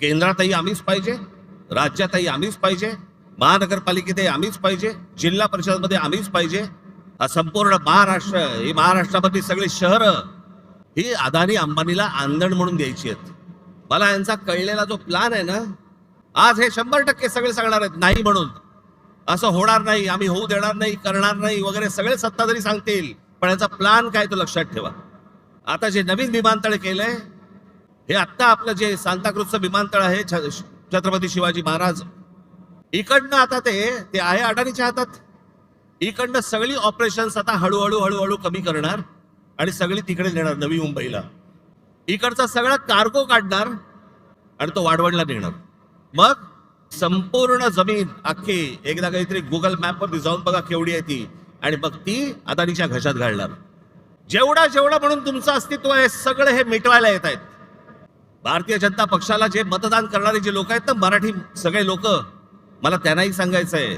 केंद्रातही आम्हीच पाहिजे राज्यातही आम्हीच पाहिजे महानगरपालिकेतही आम्हीच पाहिजे जिल्हा परिषदमध्ये आम्हीच पाहिजे. हा संपूर्ण महाराष्ट्र ही महाराष्ट्रामधली सगळी शहरं ही अदानी अंबानीला आंदण म्हणून द्यायची आहेत. मला यांचा कळलेला जो प्लान आहे ना आज हे शंभर टक्के सगळे सांगणार आहेत नाही म्हणून. असं होणार नाही आम्ही होऊ देणार नाही करणार नाही वगैरे सगळे सत्ताधारी सांगतील पण याचा प्लान काय तो लक्षात ठेवा. आता जे नवीन विमानतळ केलंय हे आत्ता आपलं जे सांताक्रूजचं विमानतळ आहे छ- छत्रपती शिवाजी महाराज. इकडनं आता ते ते आहे अडाणीच्या हातात. इकडनं सगळी ऑपरेशन्स आता हळूहळू हळूहळू कमी करणार आणि सगळी तिकडे नेणार नवी मुंबईला. इकडचा सगळा कार्गो काढणार आणि तो वाढवणला नेणार. मग संपूर्ण जमीन अख्खी एकदा काहीतरी गुगल मॅपवरती जाऊन बघा केवढी आहे ती. आणि मग ती अदानीच्या घशात घालणार. जेवढा जेवढा म्हणून तुमचं अस्तित्व आहे सगळं हे मिटवायला येत आहेत. भारतीय जनता पक्षाला जे मतदान करणारे जे लोक आहेत ना मराठी सगळे लोक मला त्यांनाही सांगायचं आहे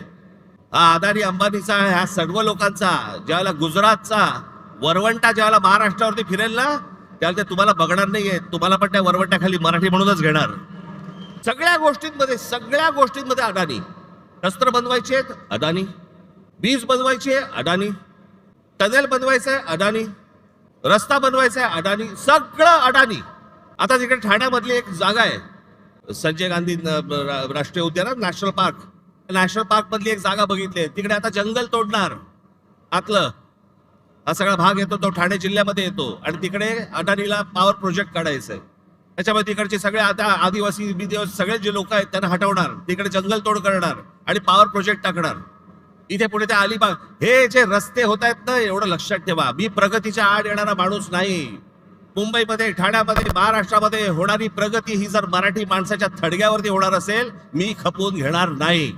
हा अदानी अंबानीचा ह्या सर्व लोकांचा ज्यावेळेला गुजरातचा वरवंटा ज्यावेळेला महाराष्ट्रावरती फिरेल ना त्यावेळेला ते तुम्हाला बघणार नाहीये. तुम्हाला पण त्या वरवंट्याखाली मराठी म्हणूनच घेणार. सगळ्या गोष्टींमध्ये सगळ्या गोष्टींमध्ये अडाणी. शस्त्र बनवायचे आहेत अडाणी. बीज बनवायचे आहे अडाणी. टनेल बनवायचं आहे अडाणी. रस्ता बनवायचा आहे अडाणी. सगळं अडाणी. आता तिकडे ठाण्यामधली एक जागा आहे. संजय गांधी रा- राष्ट्रीय उद्यान नॅशनल पार्क. नॅशनल पार्क मधली एक जागा बघितली. आहे. तिकडे आता जंगल तोडणार. आतलं. हा सगळा भाग येतो तो ठाणे जिल्ह्यामध्ये येतो. आणि तिकडे अडाणीला पॉवर प्रोजेक्ट काढायचं आहे त्याच्यामध्ये तिकडचे सगळे आता आदिवासी बिदिवासी सगळे जे लोक आहेत त्यांना हटवणार. तिकडे जंगल तोड करणार आणि पॉवर प्रोजेक्ट टाकणार. इथे पुढे ते अलिबाग. हे जे रस्ते होत आहेत ना एवढं लक्षात ठेवा. मी प्रगतीच्या आड येणारा माणूस नाही. मुंबईमध्ये ठाण्यामध्ये महाराष्ट्रामध्ये होणारी प्रगती ही जर मराठी माणसाच्या थडग्यावरती होणार असेल मी खपवून घेणार नाही.